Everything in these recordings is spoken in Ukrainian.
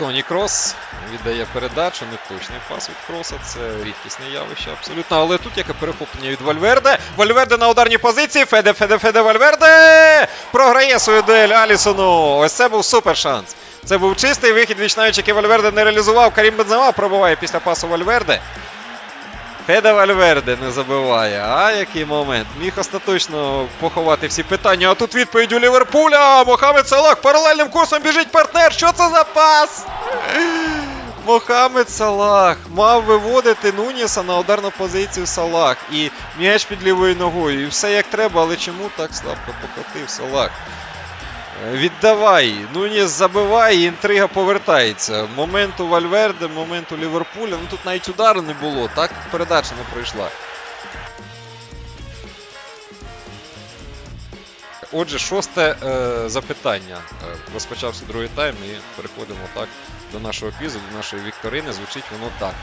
Тоні Крос віддає передачу, неточний пас від Кроса. Це рідкісне явище абсолютно. Але тут яке перехоплення від Вальверде. Вальверде на ударній позиції. Феде, Феде, Феде, Вальверде! Програє свою дуель Алісону. Ось це був супер шанс. Це був чистий вихід віч навіч, який Вальверде не реалізував. Карім Бензема пробуває після пасу Вальверде. Феде Вальверде не забиває. А який момент. Міг остаточно поховати всі питання. А тут відповідь у Ліверпуля. Мохамед Салах паралельним курсом біжить партнер. Що це за пас? Мохамед Салах мав виводити Нуніса на ударну позицію Салах. І м'яч під лівою ногою. І все як треба, але чому так слабко покотив Салах? Віддавай. Нуніс забиває, і інтрига повертається. Момент у Вальверде, момент у Ліверпуля. Ну тут навіть удару не було, так передача не пройшла. Отже, шосте е, запитання. Е, розпочався другий тайм і переходимо так до нашого квізу, до нашої вікторини. Звучить воно так.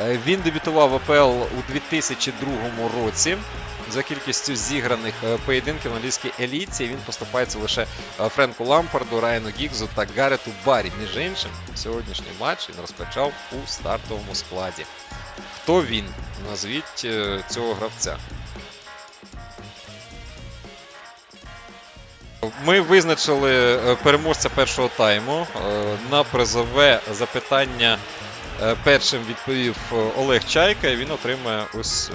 Е, він дебютував в АПЛ у 2002 році. За кількістю зіграних е, поєдинків в англійській еліті він поступається лише е, Френку Лампарду, Райану Гігзу та Гарету Барі. Між іншим, сьогоднішній матч він розпочав у стартовому складі. Хто він? Назвіть е, цього гравця. Ми визначили переможця першого тайму. На призове запитання першим відповів Олег Чайка, і він отримає ось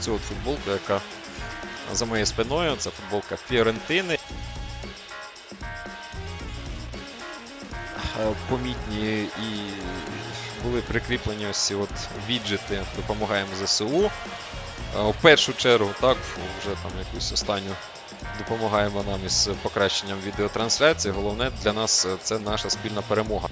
цю от футболку, яка за моєю спиною. Це футболка Фіорентини. Е, Помітні і були прикріплені ось ці от віджити Допомагаємо ЗСУ. Е, У першу чергу, так, вже там якусь останню допомагаємо нам із покращенням відеотрансляції. Головне для нас е, це наша спільна перемога.